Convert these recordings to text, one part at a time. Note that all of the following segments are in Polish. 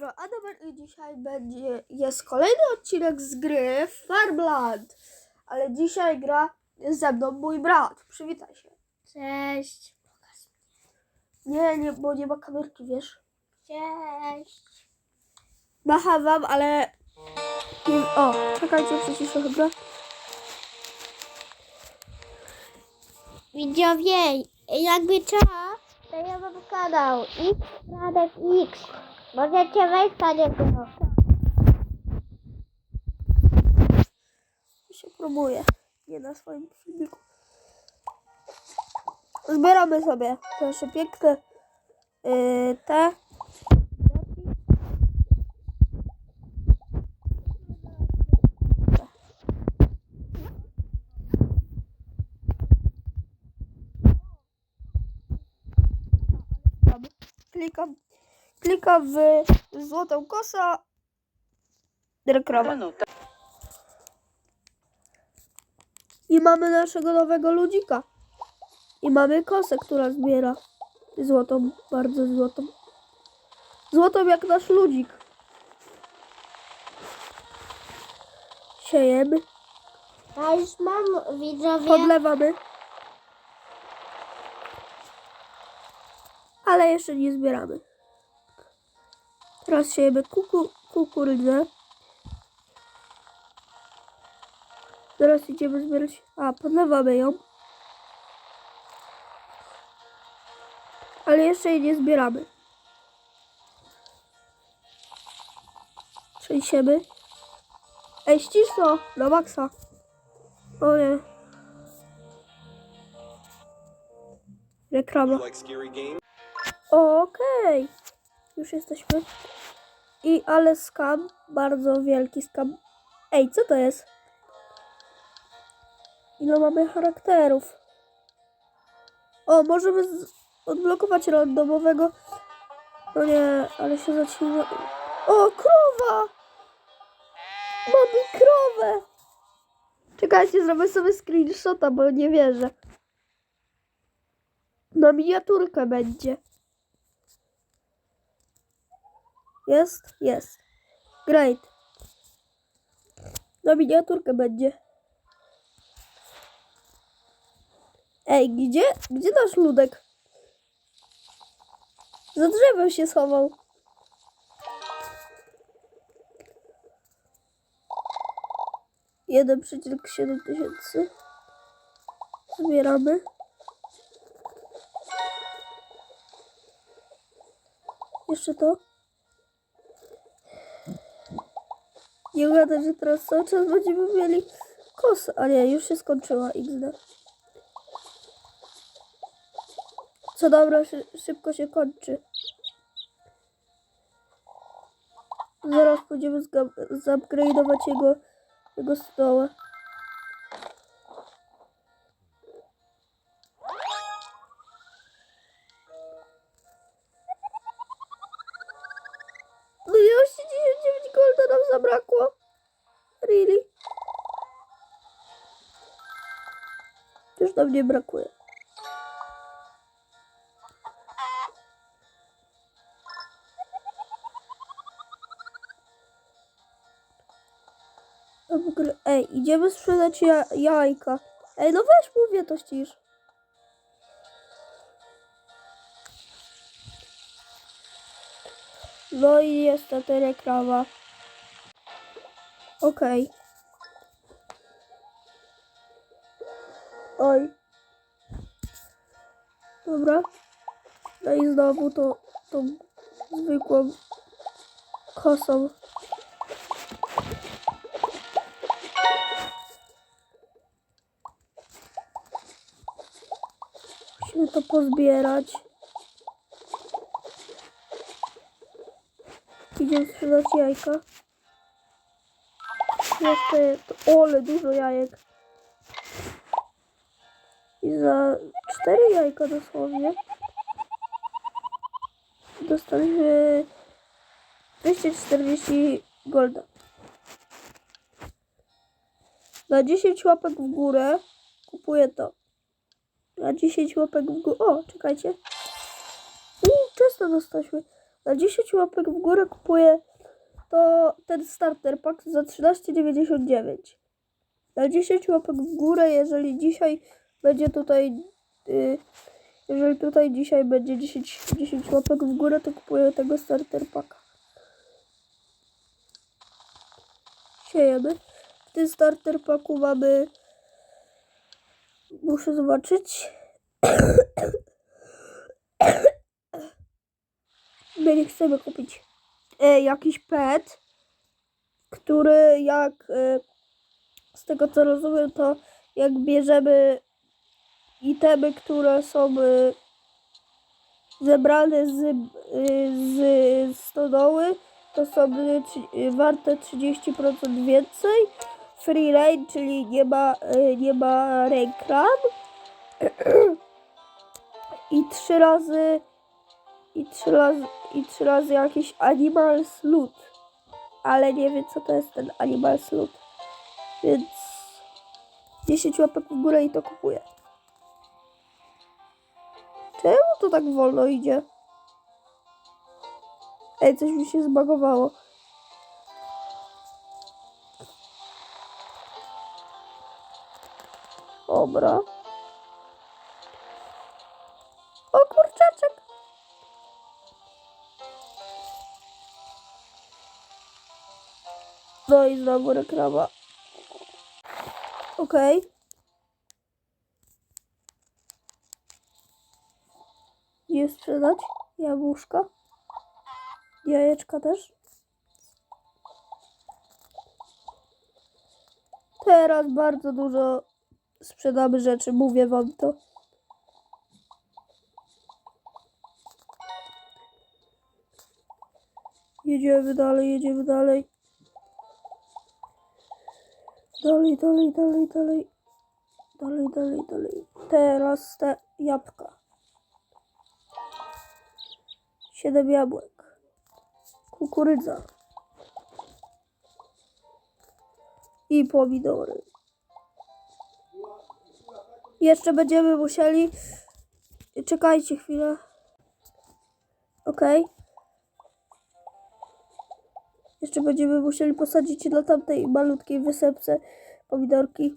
jutro. A dobra, i dzisiaj będzie, jest kolejny odcinek z gry Farmland. Ale dzisiaj gra ze mną mój brat. Przywitaj się. Cześć. Nie, nie, bo nie ma kamerki, wiesz. Cześć. Macha wam, ale... Nie, o, czekajcie, przyciszę chyba. Widzowie, jakby co, to ja mam kanał X Radek X. Możecie wejść na niego. się próbuję. Nie na swoim filmiku. Zbieramy sobie nasze piękne yy, te. Klikam, klikam w złotą kosę. Rekrowa. I mamy naszego nowego ludzika. I mamy kosę, która zbiera złotą, bardzo złotą. Złotą jak nasz ludzik. Siejemy, Ja już mam widzowie. podlewamy. Ale jeszcze nie zbieramy. Teraz siejemy kuku, kukurydzę. Teraz idziemy zbierać. A, podlewamy ją. Ale jeszcze jej nie zbieramy. Trzęsiemy. Ej, ścisło! Na maksa. O nie. Reklama. Okej. Już jesteśmy. I ale skam. Bardzo wielki skam. Ej, co to jest? Ile mamy charakterów? O, możemy odblokować randomowego. No nie, ale się zaczyna. O, krowa! Mamy krowę! Czekajcie, zrobię sobie screenshota, bo nie wierzę. Na miniaturkę będzie. Jest? Jest. Great. Na miniaturkę będzie. Ej, gdzie? Gdzie nasz ludek? Za drzewem się schował. Jeden przecinek siedem tysięcy. Zbieramy. Jeszcze to. Nie gadaj, że teraz cały czas będziemy mieli kosę. A nie, już się skończyła XD. Co dobra, szy szybko się kończy. Zaraz pójdziemy zupgrade'ować jego, jego stołę. Już nam nie brakuje. Ej, idziemy sprzedać ja jajka. Ej, no weź mówię to ścisz. No i niestety reklama. Okej. Oj. Dobra. No i znowu to tą zwykłą kosą. Musimy to pozbierać. Idziemy sprzedać jajka. Jeszcze to, ole dużo jajek. I za cztery jajka dosłownie dostaliśmy 240 golda. Na 10 łapek w górę kupuję to. Na 10 łapek w górę. O, czekajcie. Uuu, często dostaliśmy. Na 10 łapek w górę kupuję to ten starter pack za 13,99. Na 10 łapek w górę, jeżeli dzisiaj będzie tutaj, jeżeli tutaj dzisiaj będzie 10, 10 łapek w górę, to kupuję tego starter packa. Siejemy. W tym starter packu mamy, muszę zobaczyć, my nie chcemy kupić e, jakiś pet, który jak e, z tego co rozumiem, to jak bierzemy itemy, które są e, zebrane z, e, z stodoły, to są e, warte 30% więcej. Free czyli nie ma, nie ma reklam. I trzy razy i trzy razy i trzy razy jakiś animals loot. Ale nie wiem co to jest ten animals loot. Więc 10 łapek w górę i to kupuję. Czemu to tak wolno idzie? Ej, coś mi się zbagowało. Dobra. O kurczaczek. No i znowu reklama. Okej. Nie sprzedać jabłuszka. Jajeczka też. Teraz bardzo dużo sprzedamy rzeczy, mówię wam to. Jedziemy dalej, jedziemy dalej. Dalej, dalej, dalej, dalej. Dalej, dalej, dalej. Teraz te jabłka. Siedem jabłek. Kukurydza. I pomidory. Jeszcze będziemy musieli... Czekajcie chwilę. Okej. Jeszcze będziemy musieli posadzić na tamtej malutkiej wysepce pomidorki.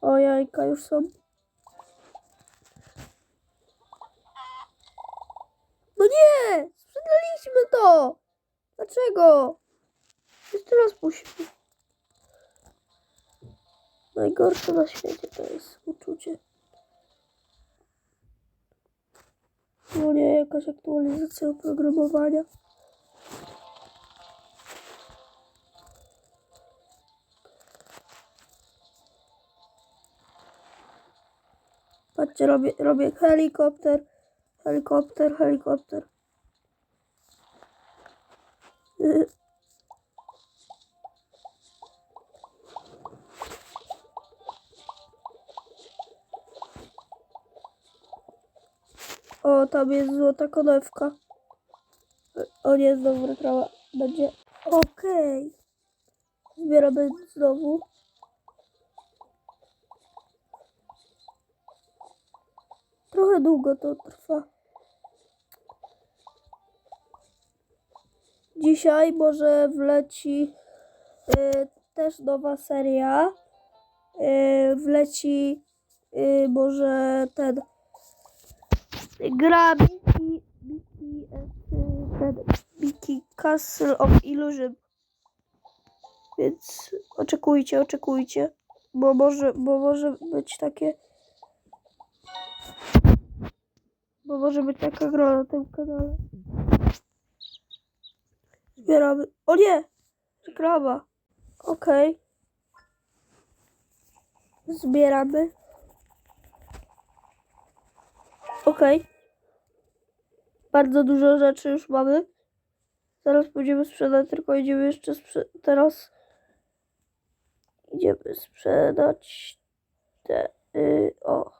O, jajka już są. No nie! Sprzedaliśmy to! Dlaczego? Jeszcze raz musimy. Najgorsze na świecie to jest uczucie. No nie, jakaś aktualizacja oprogramowania. Patrzcie, robię, robię helikopter, helikopter, helikopter. Y, O, tam jest złota konewka. O nie, znowu reklama będzie. Okej. Zbieramy znowu. Trochę długo to trwa. Dzisiaj może wleci y, też nowa seria. Y, wleci y, może ten gra Biki, Biki, y, ten Biki Castle of Illusion. Więc oczekujcie, oczekujcie. Bo może, bo może być takie bo może być taka gra na tym kanale. Zbieramy. O nie! Reklama. Okej. Zbieramy. Okej. Bardzo dużo rzeczy już mamy. Zaraz będziemy sprzedać, tylko idziemy jeszcze teraz. Idziemy sprzedać te. Y, o,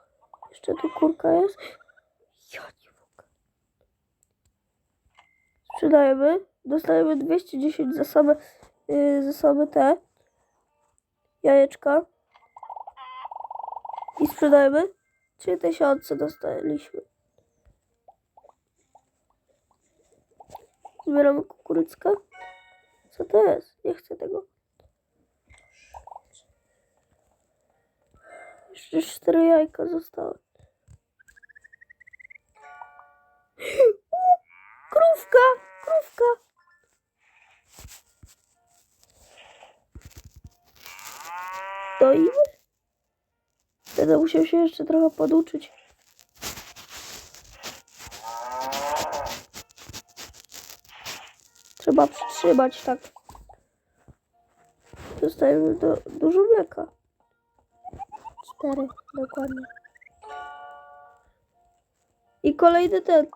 jeszcze tu kurka jest. Ja nie mogę. Sprzedajemy. Dostajemy 210 za same, yy, za same te jajeczka. I sprzedajemy. 3000 dostaliśmy. Zbieramy kukurydzkę. Co to jest? Nie chcę tego. Jeszcze cztery jajka zostały. Krówka! Krówka! Doimy? Będę musiał się jeszcze trochę poduczyć. Trzeba przytrzymać tak. Dostajemy do, dużo mleka. Cztery, dokładnie. I kolejny ten.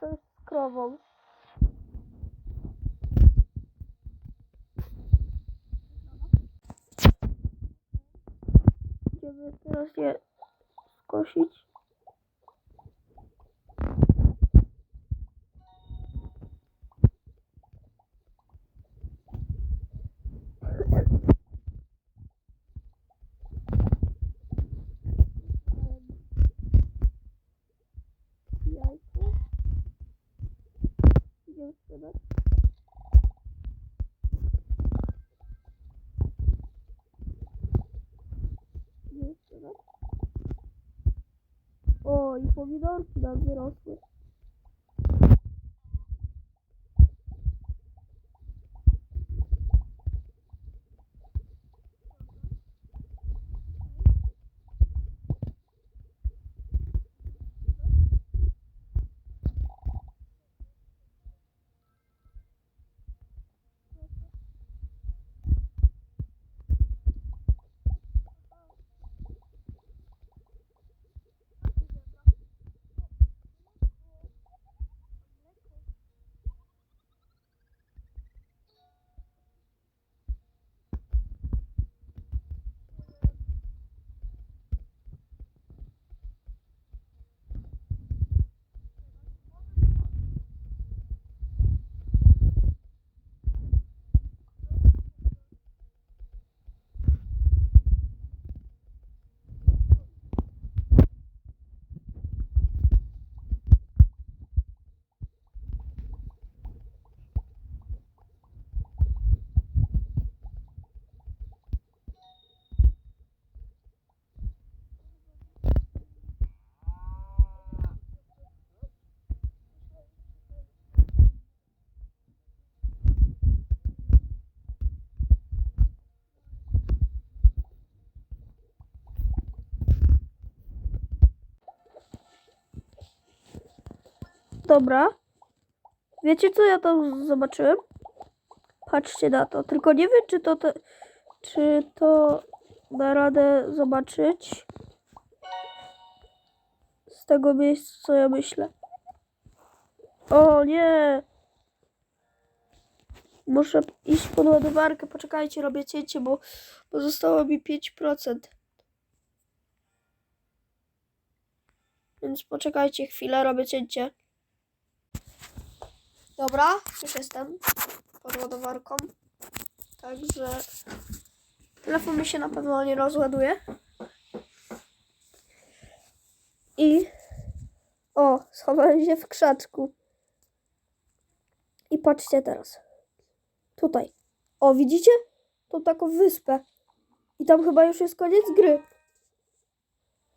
To jest z krową. Idziemy teraz je skosić. Idziemy sprzedać. Idziemy sprzedać. O, i pomidorki Dobra. Wiecie co ja tam zobaczyłem? Patrzcie na to. Tylko nie wiem, czy to, czy to da radę zobaczyć z tego miejsca, co ja myślę. O nie! Muszę iść pod ładowarkę. Poczekajcie, robię cięcie, bo, bo zostało mi 5%. Więc poczekajcie chwilę, robię cięcie. Dobra, już jestem pod ładowarką. Także telefon mi się na pewno nie rozładuje. I o, schowałem się w krzaczku. I patrzcie teraz. Tutaj. O, widzicie? Tą taką wyspę. I tam chyba już jest koniec gry.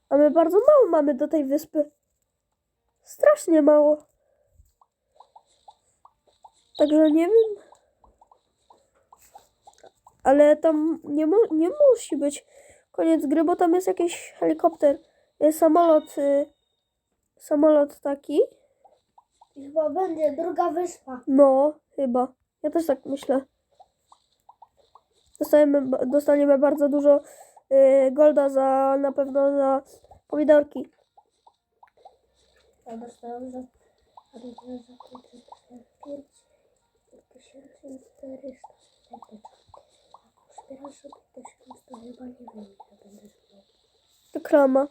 A my bardzo mało mamy do tej wyspy. Strasznie mało. Także nie wiem. Ale tam nie, mu, nie musi być koniec gry, bo tam jest jakiś helikopter. y, samolot, y, samolot taki. Chyba będzie druga wyspa. No, chyba. Ja też tak myślę. Dostajemy, dostaniemy bardzo dużo y, golda za, na pewno za pomidorki. Ja dostałam za... Za 545 1400 Jak uzbierasz sobie 1000, to chyba nie wiem, ile będziesz miał. Reklama.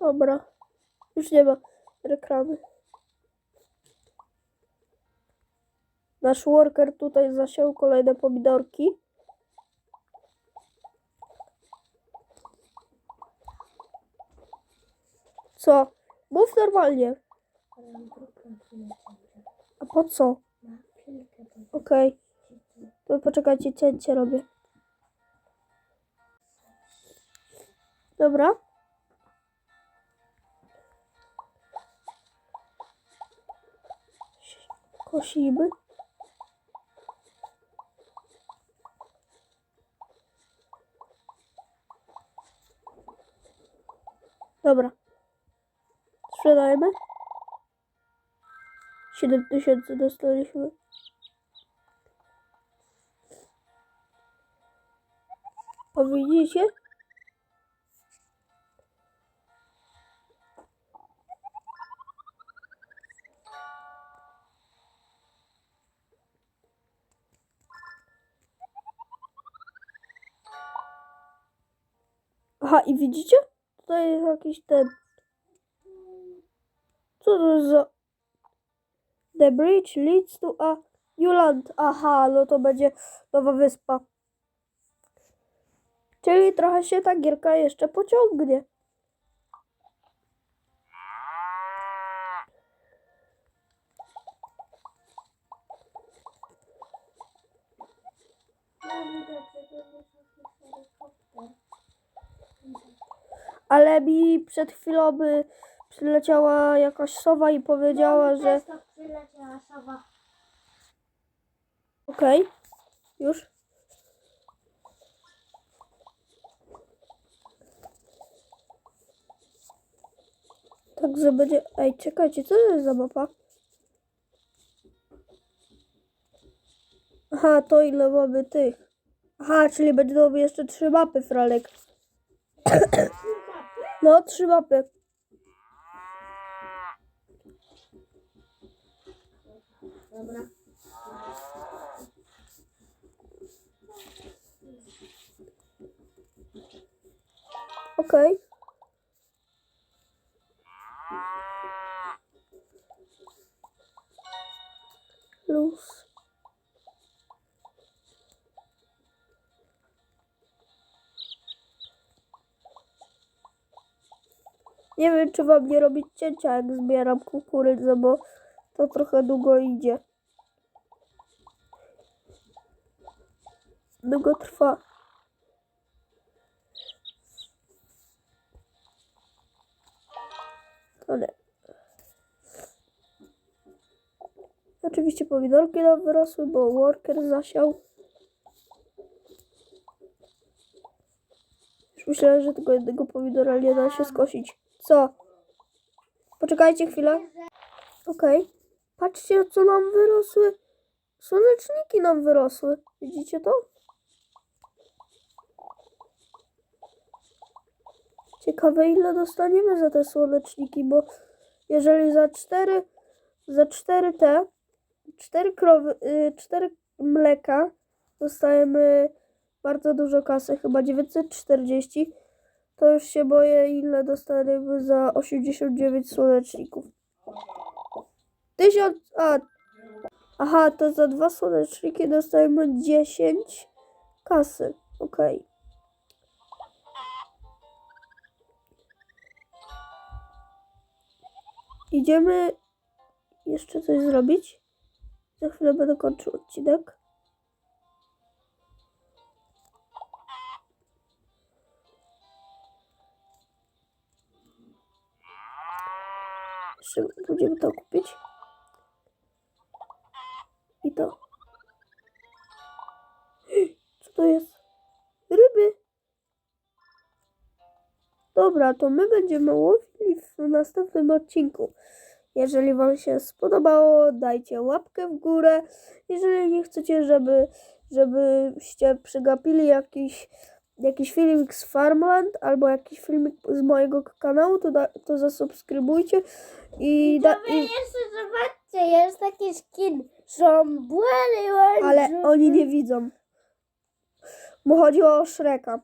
Dobra. Już nie ma reklamy. Nasz worker tutaj zasiał kolejne pomidorki. Co? Mów normalnie. Ale mam grupę przyleciał, A po co? Okej. To poczekajcie, cięcie robię. Dobra. Kosimy. Dobra. Sprzedajemy. 7000 dostaliśmy. O, widzicie? Aha, i widzicie? Tutaj jest jakiś ten... Co to jest za... The bridge leads to a new land. Aha, no to będzie nowa wyspa. Czyli trochę się ta gierka jeszcze pociągnie. Ale mi przed chwilą by przyleciała jakaś sowa i powiedziała, No, że przyleciała sowa. okej, już. Także będzie... Ej, czekajcie, co to jest za mapa? Aha, to ile mamy tych. Aha, czyli będą jeszcze trzy mapy, Fralek. No, trzy mapy. Dobra. Okej. Luz. Nie wiem, czy wam nie robić cięcia, jak zbieram kukurydzę, bo to trochę długo idzie. Długo trwa. Ale. Oczywiście pomidorki nam wyrosły, bo worker zasiał. Już myślałem, że tylko jednego pomidora nie da się skosić. Co? Poczekajcie chwilę. Okej. Patrzcie, co nam wyrosły. Słoneczniki nam wyrosły. Widzicie to? Ciekawe ile dostaniemy za te słoneczniki, bo jeżeli za cztery, za cztery te, cztery krowy, y, cztery mleka dostajemy bardzo dużo kasy, chyba 940, to już się boję ile dostaniemy za 89 słoneczników. Tysiąc, a, aha, to za dwa słoneczniki dostajemy 10 kasy, okej. Idziemy jeszcze coś zrobić. Za chwilę będę kończył odcinek. Jeszcze będziemy to kupić. I to. Co to jest? Dobra, to my będziemy łowili w następnym odcinku. Jeżeli Wam się spodobało, dajcie łapkę w górę. Jeżeli nie chcecie, żeby, żebyście przegapili jakiś, jakiś filmik z Farmland albo jakiś filmik z mojego kanału, to, da, to zasubskrybujcie i, da, Widzowie, i jeszcze zobaczcie, jest taki skin Żąbłeli ale oni nie widzą. Mu chodzi o Shreka,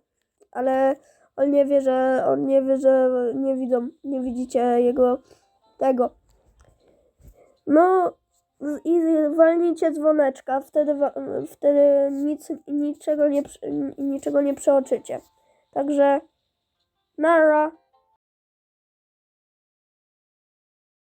ale on nie wie, że on nie wie, że nie widzą, nie widzicie jego tego. No i walnijcie dzwoneczka, wtedy, wtedy nic, niczego, nie, niczego nie przeoczycie. Także nara.